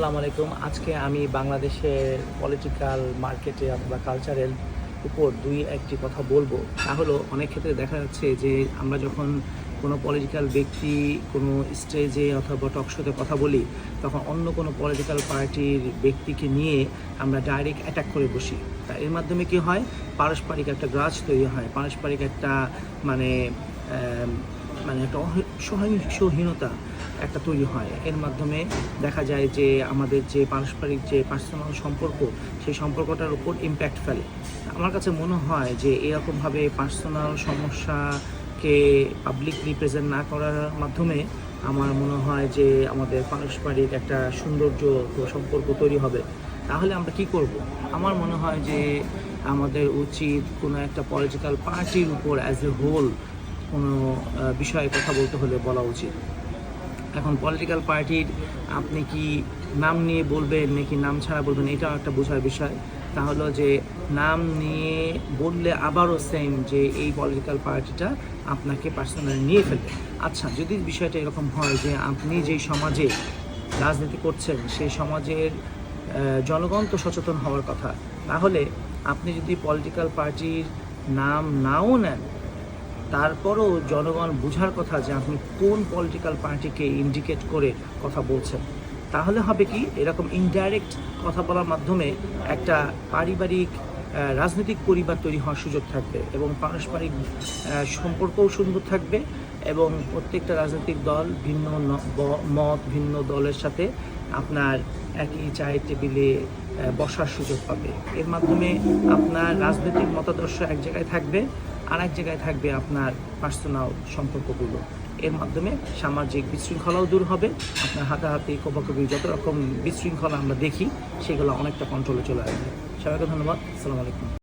আসসালামু আলাইকুম। আজকে আমি বাংলাদেশের পলিটিক্যাল মার্কেটে অথবা কালচারের উপর দুই একটি কথা বলব। তা হলো, অনেক ক্ষেত্রে দেখা যাচ্ছে যে আমরা যখন কোনো পলিটিক্যাল ব্যক্তি কোনো স্টেজে অথবা টকশোতে কথা বলি, তখন অন্য কোনো পলিটিক্যাল পার্টির ব্যক্তিকে নিয়ে আমরা ডাইরেক্ট অ্যাটাক করে বসি। তা এর মাধ্যমে কি হয়? পারস্পরিক একটা গ্রাজ তৈরি হয়। পারস্পরিক একটা মানে মানে একটা সহিংসহীনতা একটা তৈরি হয়। এর মাধ্যমে দেখা যায় যে আমাদের যে পারস্পরিক যে পার্সোনাল সম্পর্ক, সেই সম্পর্কটার উপর ইম্প্যাক্ট ফেলে। আমার কাছে মনে হয় যে এরকমভাবে পার্সোনাল সমস্যাকে পাবলিক রিপ্রেজেন্ট না করার মাধ্যমে আমার মনে হয় যে আমাদের পারস্পরিক একটা সৌন্দর্য সম্পর্ক তৈরি হবে। তাহলে আমরা কি করব? আমার মনে হয় যে আমাদের উচিত কোনো একটা পলিটিক্যাল পার্টির উপর অ্যাজ এ হোল কোনো বিষয়ে কথা বলতে হলে বলা উচিত। এখন পলিটিক্যাল পার্টির আপনি কি নাম নিয়ে বলবেন নাকি নাম ছাড়া বলবেন এটাও একটা বোঝার বিষয়। তা হলো যে, নাম নিয়ে বললে আবারও সেম যে এই পলিটিক্যাল পার্টিটা আপনাকে পার্সোনালি নিয়ে ফেলবে। আচ্ছা যদি বিষয়টা এরকম হয় যে আপনি যেই সমাজে রাজনীতি করছেন সেই সমাজের জনগণ তো সচেতন হওয়ার কথা, তাহলে আপনি যদি পলিটিক্যাল পার্টির নাম নাও নেন তারপরও জনগণ বোঝার কথা যে আপনি কোন পলিটিক্যাল পার্টিকে ইন্ডিকেট করে কথা বলছেন। তাহলে হবে কি, এরকম ইনডাইরেক্ট কথা বলার মাধ্যমে একটা পারিবারিক রাজনৈতিক পরিবার তৈরি হওয়ার সুযোগ থাকবে এবং পারস্পরিক সম্পর্কও সুন্দর থাকবে এবং প্রত্যেকটা রাজনৈতিক দল ভিন্ন মত, ভিন্ন দলের সাথে আপনার একই চায়ের টেবিলে বসার সুযোগ পাবে। এর মাধ্যমে আপনার রাজনৈতিক মতাদর্শ এক জায়গায় থাকবে আর এক জায়গায় থাকবে আপনার পার্সোনাল সম্পর্কগুলো। এর মাধ্যমে সামাজিক বিশৃঙ্খলাও দূর হবে। আপনার হাতাহাতি, কোপাকুপি যত রকম বিশৃঙ্খলা আমরা দেখি, সেগুলো অনেকটা কন্ট্রোলে চলে আসবে। সবাইকে ধন্যবাদ। আসসালামু আলাইকুম।